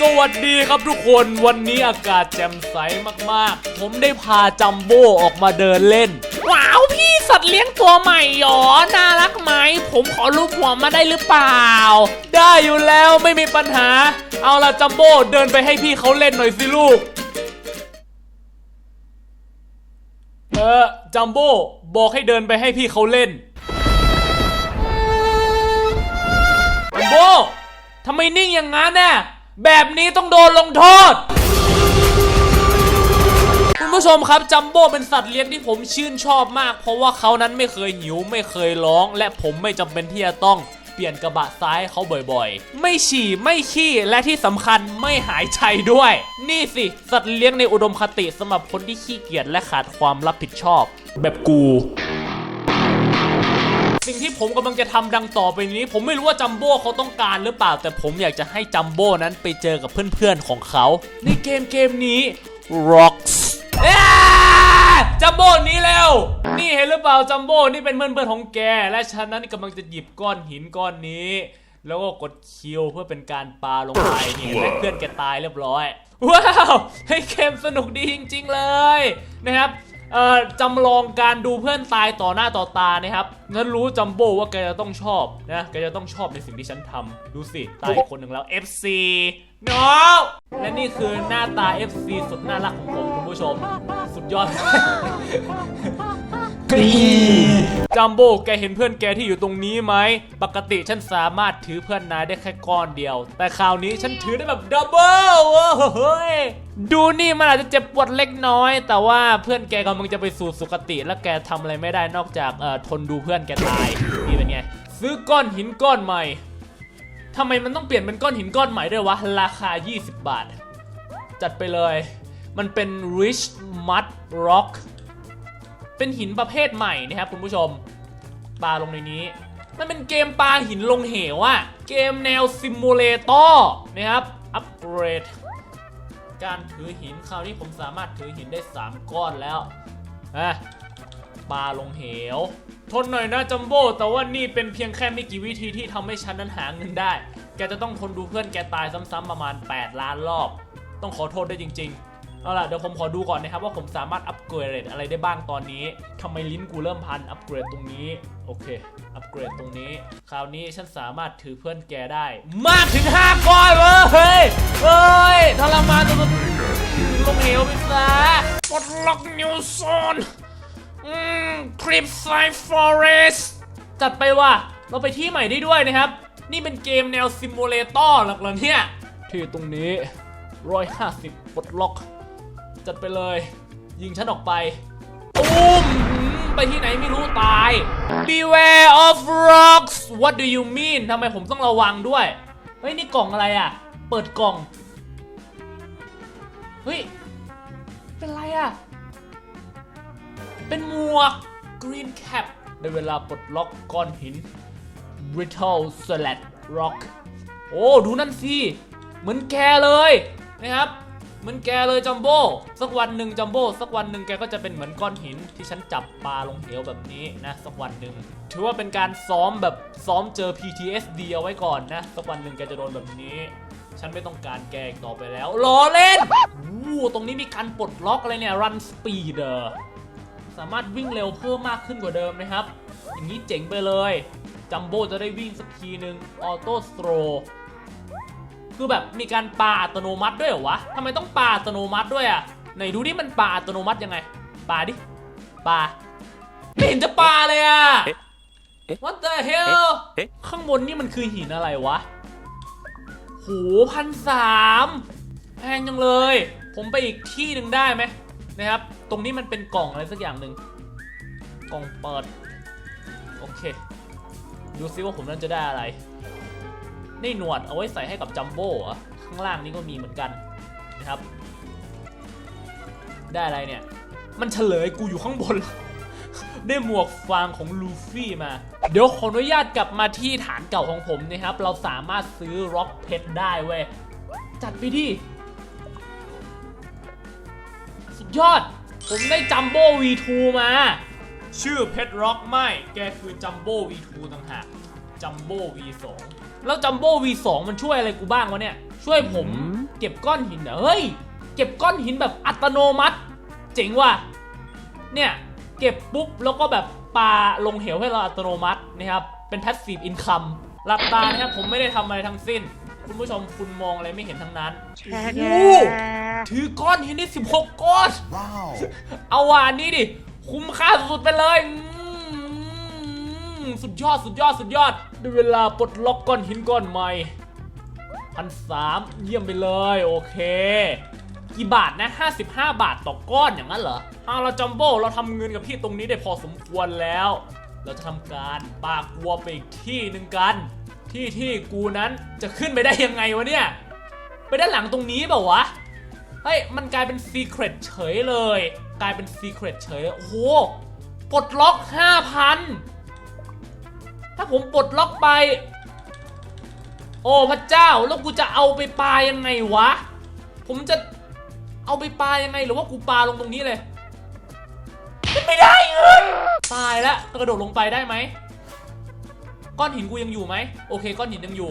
สวัสดีครับทุกคนวันนี้อากาศแจ่มใสมากๆ ผมได้พาจัมโบ้ออกมาเดินเล่น ว้าวพี่สัตว์เลี้ยงตัวใหม่หรอ น่ารักไหม ผมขอรูปหัวมาได้หรือเปล่า ได้อยู่แล้วไม่มีปัญหา เอาล่ะจัมโบ้เดินไปให้พี่เขาเล่นหน่อยสิลูก เออจัมโบ้บอกให้เดินไปให้พี่เขาเล่นจัมโบ้ทำไมนิ่งอย่างนั้นน่ะ แบบนี้ต้องโดนลงโทษ คุณผู้ชมครับจัมโบ้เป็นสัตว์เลี้ยงที่ผมชื่นชอบมาก เพราะว่าเขานั้นไม่เคยหิวไม่เคยร้อง และผมไม่จำเป็นที่จะต้องเปลี่ยนกระบะซ้ายเขาบ่อยๆ ไม่ฉี่ไม่ขี้และที่สำคัญไม่หายใจด้วย นี่สิ สัตว์เลี้ยงในอุดมคติสำหรับคนที่ขี้เกียจและขาดความรับผิดชอบ แบบกู สิ่งที่ผมกำลังจะทำดังต่อไปนี้ ผมไม่รู้ว่าจัมโบ้เขาต้องการหรือเปล่า แต่ผมอยากจะให้จัมโบ้นั้นไปเจอกับเพื่อนๆของเขา ในเกมเกมนี้ Rocks เอ้ยจัมโบ้หนี้แล้ว นี่เห็นหรือเปล่าจัมโบ้นี่เป็นเพื่อนๆของแก และฉันนั้นกำลังจะหยิบก้อนหินก้อนนี้ แล้วก็กดคิวเพื่อเป็นการปาลงไปนี่เห็นไหมเพื่อนแกตายเรียบร้อย ว้าว ให้เกมสนุกดีจริง ๆ เลยนะครับ เอ่อจำลองการดูเพื่อนตายต่อหน้าต่อตานะครับงั้นรู้จัมโบ้ว่าแกจะต้องชอบนะแกจะต้องชอบในสิ่งที่ฉันทำดูสิตายอีกคนหนึ่งแล้ว FC น้องและนี่คือหน้าตา FC สุดน่ารักของผมคุณผู้ชม สุดยอด จัมโบ้แกเห็นเพื่อนแกที่อยู่ตรงนี้ไหม ปกติฉันสามารถถือเพื่อนนายได้แค่ก้อนเดียว แต่คราวนี้ฉันถือได้แบบดับเบิลโอ้โหย ดูนี่มันอาจจะเจ็บปวดเล็กน้อย แต่ว่าเพื่อนแกกำลังจะไปสู่สุคติ และแกทำอะไรไม่ได้นอกจากเอ่อทนดูเพื่อนแกตายนี่เป็นไงซื้อก้อนหินก้อนใหม่ทำไมมันต้องเปลี่ยนเป็นก้อนหินก้อนใหม่ด้วยวะราคา 20 บาท จัดไปเลย มันเป็น rich mud rock เป็นหินประเภทใหม่นะครับคุณผู้ชมปาลงในนี้ มันเป็นเกมปลาหินลงเหวอะเกมแนวซิมูเลเตอร์นะครับอัปเกรด การถือหินคราวนี้ผมสามารถถือหินได้ 3 ก้อนแล้วฮะปาลงเหว ทนหน่อยนะจัมโบ้แต่ว่านี่เป็นเพียงแค่ไม่กี่วิธีที่ทำให้ฉันนั้นหาเงินได้ แกจะต้องทนดูเพื่อนแกตายซ้ำๆประมาณ 8 ล้านรอบ ต้องขอโทษด้วยจริง ๆ เอาล่ะเดี๋ยวผมขอดูก่อนนะครับว่าผมสามารถอัปเกรดอะไรได้บ้างตอนนี้ทำไมลิ้นกูเริ่มพันอัปเกรดตรงนี้ โอเค อัปเกรดตรงนี้ คราวนี้ฉันสามารถถือเพื่อนแกได้ มากถึง5ก้อนเว้ยเฮ้ยเฮ้ยทรมานตัวลงเหวไปซะปลดล็อกนิวโซนอืมคลิปไซฟอเรสจัดไปว่ะเราไปที่ใหม่ได้ด้วยนะครับ นี่เป็นเกมแนวซิมูเลเตอร์หลักๆเนี่ยที่ตรงนี้ 150ปลดล็อก จัดไปเลย ยิงฉันออกไปตุ้มไปที่ไหนไม่รู้ตาย Beware of rocks What do you mean ทำไมผมต้องระวังด้วย เฮ้ย นี่กล่องอะไรอะ เปิดกล่อง เฮ้ย เป็นไรอะ เป็นหมวก Green Cap ได้เวลาปลดล็อกก้อนหิน Brittle Salad Rock โอ้ ดูนั่นสิ เหมือนแกเลยนะครับ เหมือนแกเลยจัมโบ้สักวันหนึ่งจัมโบ้สักวันหนึ่งแกก็จะเป็นเหมือนก้อนหินที่ฉันจับปลาลงเหวแบบนี้นะสักวันหนึ่งถือว่าเป็นการซ้อมแบบซ้อมเจอ PTSD เอาไว้ก่อนนะ สักวันหนึ่งแกจะโดนแบบนี้ ฉันไม่ต้องการแกอีกต่อไปแล้วล้อเล่นอู้ตรงนี้มีการปลดล็อกอะไรเนี่ย Run Speed เออสามารถวิ่งเร็วเพิ่มมากขึ้นกว่าเดิมนะครับ อย่างนี้เจ๋งไปเลยจัมโบ้จะได้วิ่งสักทีหนึ่งออโต้สโตร คือแบบมีการปาอัตโนมัติด้วยเหรอวะทำไมต้องปาอัตโนมัติด้วยอะไหนดูดิมันปาอัตโนมัติยังไงปาดิปาไม่เห็นจะปาเลยอะ What the hell ข้างบนนี่มันคือหินอะไรวะโหพันสามแพงจังเลย ผมไปอีกที่หนึ่งได้ไหมนะครับ ตรงนี้มันเป็นกล่องอะไรสักอย่างหนึ่งกล่องเปิด โอเค ดูซิว่าผมนั้นจะได้อะไร นี่หนวดเอาไว้ใส่ให้กับจัมโบ้ข้างล่างนี่ก็มีเหมือนกันนะครับ ได้อะไรเนี่ย มันเฉลยกูอยู่ข้างบน ได้หมวกฟางของลูฟี่มา เดี๋ยวขออนุญาตกลับมาที่ฐานเก่าของผมนะครับ เราสามารถซื้อร็อกเพชรได้เว้ย จัดไปดิสุดยอด ผมได้จัมโบ้ V2 มา ชื่อเพชรร็อกไม่ แกคือจัมโบ้ V2 ต่างหากจัมโบ้ V2 แล้วจัมโบ้ V2 มันช่วยอะไรกูบ้างวะเนี่ย ช่วยผมเก็บก้อนหินเหรอเฮ้ย เก็บก้อนหินแบบอัตโนมัติ เจ๋งว่ะ เนี่ย เก็บปุ๊บ แล้วก็แบบปาลงเหวให้เราอัตโนมัตินะครับ เป็น passive income หลับตานะครับผมไม่ได้ทำอะไรทั้งสิ้น คุณผู้ชมคุณมองอะไรไม่เห็นทั้งนั้นโอ้โหถือก้อนหินได้16 ก้อน Wow. เอาวานนี้ดิ คุ้มค่าสุดๆไปเลยอืมสุดยอดสุดยอดสุดยอด ได้เวลาปลดล็อกก้อนหินก้อนใหม่พันสามเยี่ยมไปเลยโอเค กี่บาทนะ 55 บาทต่อก้อนอย่างนั้นเหรอเอาเราจัมโบ้เราทำเงินกับที่ตรงนี้ได้พอสมควรแล้ว เราจะทำการปากวัวไปอีกที่หนึ่งกัน ที่ที่กูนั้นจะขึ้นไปได้ยังไงวะเนี่ย ไปด้านหลังตรงนี้เปล่าวะ เฮ้ย มันกลายเป็นซีเครตเฉยเลย กลายเป็นซีเครตเฉยโอ้โหปลดล็อก 5,000 ถ้าผมปลดล็อกไป โอ้พระเจ้าแล้วกูจะเอาไปปลายังไงวะ ผมจะเอาไปปลายังไงหรือว่ากูปลาลงตรงนี้เลย ไม่ได้เงินตายแล้วกระโดดลงไปได้ไหมก้อนหินกูยังอยู่ไหมโอเคก้อนหินยังอยู่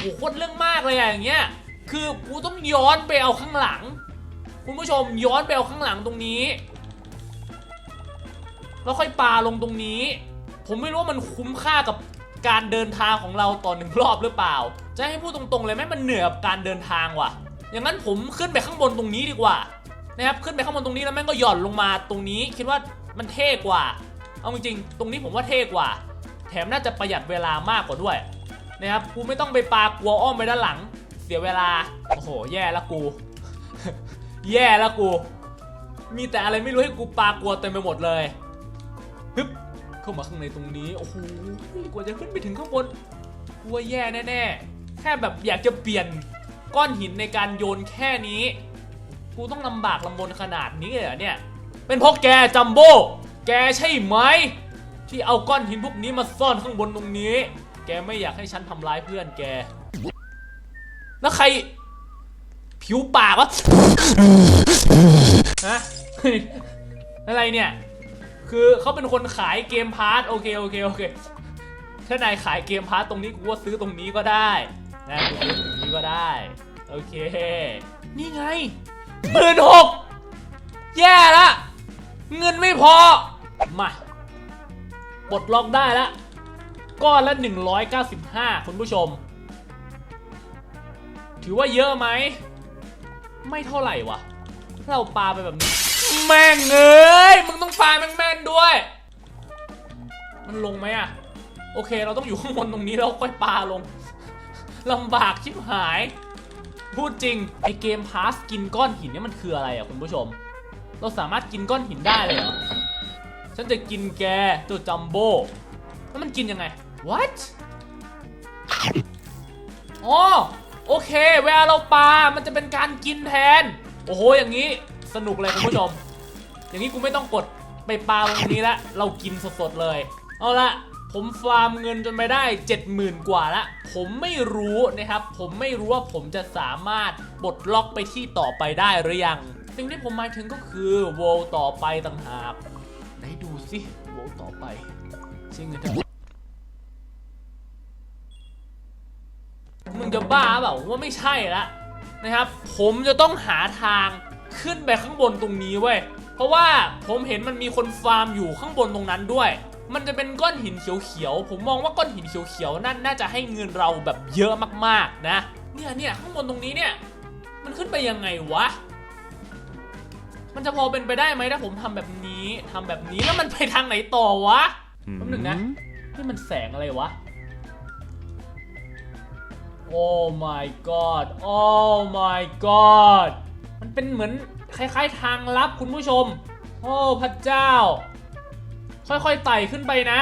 โอ้โหโคตรเรื่องมากเลยอะอย่างเงี้ยคือกูต้องย้อนไปเอาข้างหลัง คุณผู้ชมย้อนไปเอาข้างหลังตรงนี้ แล้วค่อยปาลงตรงนี้ ผมไม่รู้ว่ามันคุ้มค่ากับการเดินทางของเราต่อหนึ่งรอบหรือเปล่า จะให้พูดตรงๆเลยไหมมันเหนื่อยกับการเดินทางว่ะ อย่างนั้นผมขึ้นไปข้างบนตรงนี้ดีกว่านะครับขึ้นไปข้างบนตรงนี้แล้วแม่งก็หย่อนลงมาตรงนี้คิดว่ามันเท่กว่า เอาจริงๆตรงนี้ผมว่าเท่กว่า แถมน่าจะประหยัดเวลามากกว่าด้วยนะครับกูไม่ต้องไปปากลัวอ้อมไปด้านหลัง เสียเวลาโอ้โหแย่แล้วกู แย่แล้วกู มีแต่อะไรไม่รู้ให้กูปากลัวเต็มไปหมดเลยฮึบ เข้ามาข้างในตรงนี้ โอ้โหกว่าจะขึ้นไปถึงข้างบนกูว่าแย่แน่ๆ แค่แบบอยากจะเปลี่ยนก้อนหินในการโยนแค่นี้ กูต้องลำบากลำบนขนาดนี้เลยเหรอเนี่ย เป็นเพราะแกจัมโบ้แกใช่ไหมที่เอาก้อนหินพวกนี้มาซ่อนข้างบนตรงนี้ แกไม่อยากให้ฉันทำร้ายเพื่อนแก แล้วใคร ผิวปากวะ ฮะ อะไรเนี่ย คือเขาเป็นคนขายเกมพาร์ทโอเคโอเคโอเคถ้านายขายเกมพาร์ทตรงนี้กูว่าซื้อตรงนี้ก็ได้นะกูซื้อตรงนี้ก็ได้โอเค นี่ไงหมื่นหกแย่ละเงินไม่พอ มาปลดล็อกได้ล้วก้อนละ 195 คุณผู้ชม ถือว่าเยอะไหม ไม่เท่าไหร่วะ เราปาไปแบบนี้ แม่งเอ้ย มึงต้องปาแม่นด้วย มันลงไหมอะโอเค เราต้องอยู่ข้างบนตรงนี้แล้วค่อยปาลงลำบากชิบหาย พูดจริง ไอเกมพาสกินก้อนหินเนี่ยมันคืออะไรอะคุณผู้ชม เราสามารถกินก้อนหินได้เลยเหรอ ฉันจะกินแกตัวจัมโบ้แล้วมันกินยังไง what อ๋อโอเค เวลาเราปา มันจะเป็นการกินแทน โอ้โห อย่างนี้ สนุกเลยคุณผู้ชม อย่างนี้กูไม่ต้องกดไปปลาตรงนี้ละเรากินสดๆเลย เอาละผมฟาร์มเงินจนไปได้ 70,000 กว่าละ ผมไม่รู้นะครับ ผมไม่รู้ว่าผมจะสามารถปลดล็อกไปที่ต่อไปได้หรือยัง สิ่งที่ผมหมายถึงก็คือโวลต่อไปต่างหาก ไหนดูสิโวลต่อไปจริงเหรอเถอมึงจะบ้าเปล่าว่าไม่ใช่ละนะครับ ผมจะต้องหาทาง ขึ้นไปข้างบนตรงนี้เว้ย เพราะว่าผมเห็นมันมีคนฟาร์มอยู่ข้างบนตรงนั้นด้วย มันจะเป็นก้อนหินเขียวๆ ผมมองว่าก้อนหินเขียวๆ นั่นน่าจะให้เงินเราแบบเยอะมากๆ นะ เนี่ยเนี่ยข้างบนตรงนี้เนี่ย มันขึ้นไปยังไงวะ มันจะพอเป็นไปได้ไหมถ้าผมทำแบบนี้ทำแบบนี้แล้วมันไปทางไหนต่อวะแป๊บหนึ่งนะ นี่มันแสงอะไรวะโอ้ my god โอ้ my god มัน เป็นเหมือนคล้ายๆ ทางลับคุณผู้ชม โอ้พระเจ้า ค่อยๆไต่ขึ้นไปนะ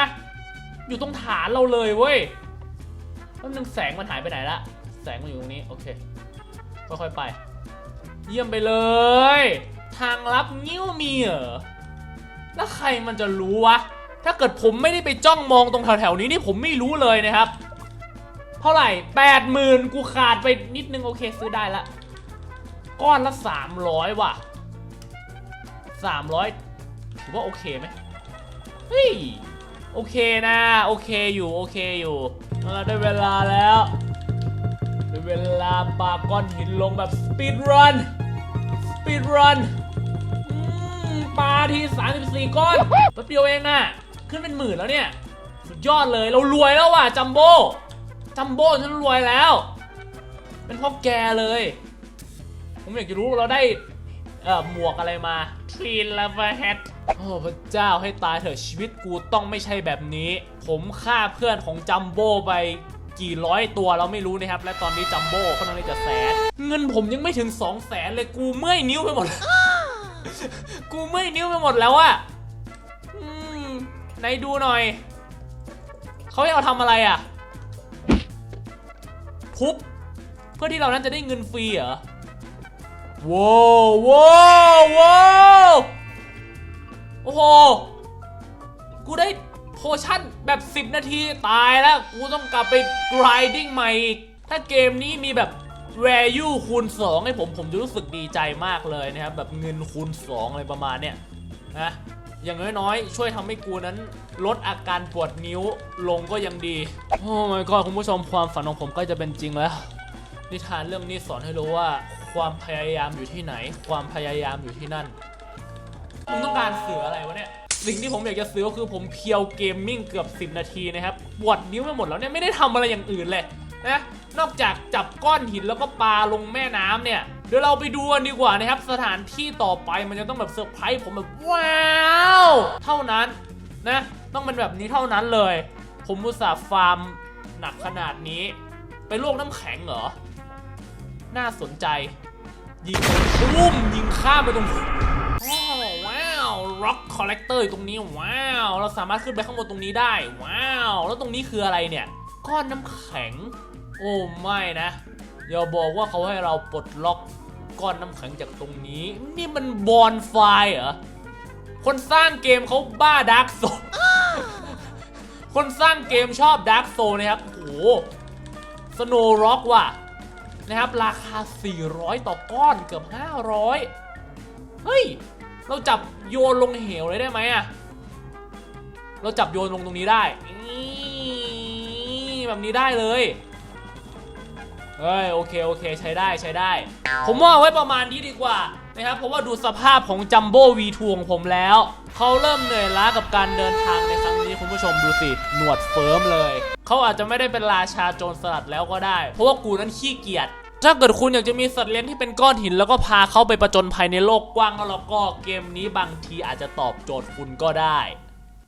อยู่ตรงฐานเราเลยเว้ยแล้วนึงแสงมันหายไปไหนละ แสงมันอยู่ตรงนี้ โอเค ค่อยๆไป เยี่ยมไปเลย ทางลับงิ้วมีเหรอ แล้วใครมันจะรู้วะ ถ้าเกิดผมไม่ได้ไปจ้องมองตรงแถวๆนี้นี่ผมไม่รู้เลยนะครับ เท่าไหร่แปดหมื่นกูขาดไปนิดนึงโอเค ซื้อได้ละ ก้อนละสามร้อยว่ะสามร้อยถือว่าโอเคไหมเฮ้ยโอเคนะ โอเคอยู่ โอเคอยู่เอาได้เวลาแล้วในเวลาปาก้อนหินลงแบบสปีดรันสปีดรันปาที34 ก้อนแป๊บเดียวเองน่ะ ขึ้นเป็นหมื่นแล้วเนี่ย สุดยอดเลยเรารวยแล้วว่ะจัมโบ้จัมโบ้ฉันรวยแล้ว เป็นเพ่อแกเลย ผมอยากจะรู้เราได้เอ่อหมวกอะไรมาทรีละเวอร์เฮดโอ้พระเจ้าให้ตายเถอะชีวิตกูต้องไม่ใช่แบบนี้ ผมฆ่าเพื่อนของจัมโบ้ไปกี่ร้อยตัวเราไม่รู้นะครับ และตอนนี้จัมโบ้เขากำลังจะแสนเงินผมยังไม่ถึง2 0 0แสนเลยกูเมื่อยนิ้วไปหมด กูเมื่อยนิ้วไปหมดแล้วอะอืมไหนดูหน่อยเขาให้เราทำอะไรอะทุบเพื่อที่เรานั้นจะได้เงินฟรีเหรอ ว้าวว้าวว้าวโอ้โห กูได้โพชั่นแบบ 10 นาทีตายแล้ว กูต้องกลับไป grinding ใหม่อีก ถ้าเกมนี้มีแบบ value คูณ 2 ให้ผม ผมจะรู้สึกดีใจมากเลยนะครับ แบบเงินคูณ 2 อะไรประมาณเนี้ยนะอย่างน้อยๆ ช่วยทำให้กูนั้น ลดอาการปวดนิ้วลงก็ยังดี โอ้ my god คุณผู้ชมความฝันของผมใก็จะเป็นจริงแล้ว นิทานเรื่องนี้สอนให้รู้ว่า ความพยายามอยู่ที่ไหน ความพยายามอยู่ที่นั่น ผมต้องการสื่ออะไรวะเนี่ย สิ่งที่ผมอยากจะซื้อก็คือผมเพียวเกมมิ่งเกือบ 10 นาทีนะครับ ปวดนิ้วไปหมดแล้วเนี่ย ไม่ได้ทำอะไรอย่างอื่นเลยนะ นอกจากจับก้อนหินแล้วก็ปาลงแม่น้ำเนี่ย เดี๋ยวเราไปดูกันดีกว่านะครับ สถานที่ต่อไปมันจะต้องแบบเซอร์ไพรส์ผมแบบว้าวเท่านั้นนะ ต้องเป็นแบบนี้เท่านั้นเลย ผมอุตส่าห์ฟาร์มหนักขนาดนี้ ไปลวกน้ำแข็งเหรอ น่าสนใจ ยิงปุ้มยิงข้ามไปตรงโอ้ว้าว Rock Collector อยู่ตรงนี้ว้าว เราสามารถขึ้นไปข้างบนตรงนี้ได้ ว้าว แล้วตรงนี้คืออะไรเนี่ย ก้อนน้ำแข็ง โอ้ไม่นะอย่าบอกว่าเขาให้เราปลดล็อกก้อนน้ำแข็งจากตรงนี้ นี่มันบอนไฟเหรอคนสร้างเกมเขาบ้าดาร์กโซคนสร้างเกมชอบดาร์กโซนะครับโอ้โหสโนร็อกว่ะ นะครับ ราคา 400 ต่อก้อนเกือบ 500 เฮ้ย เราจับโยนลงเหวเลยได้ไหมอะเราจับโยนลงตรงนี้ได้ แบบนี้ได้เลยเฮ้ยโอเคโอเคใช้ได้ใช้ได้ ผมว่าเอาไว้ประมาณนี้ดีกว่านะครับเพราะว่าดูสภาพของจัมโบ้วีทวของผมแล้ว เขาเริ่มเหนื่อยล้ากับการเดินทางในครั้งนี้คุณผู้ชมดูสิ หนวดเฟิร์มเลย เขาอาจจะไม่ได้เป็นราชาโจรสลัดแล้วก็ได้ เพราะว่ากูนั้นขี้เกียจ ถ้าเกิดคุณอยากจะมีสัตว์เลี้ยงที่เป็นก้อนหิน แล้วก็พาเขาไปประจนภัยในโลกกว้างแล้วก็เกมนี้บางทีอาจจะตอบโจทย์คุณก็ได้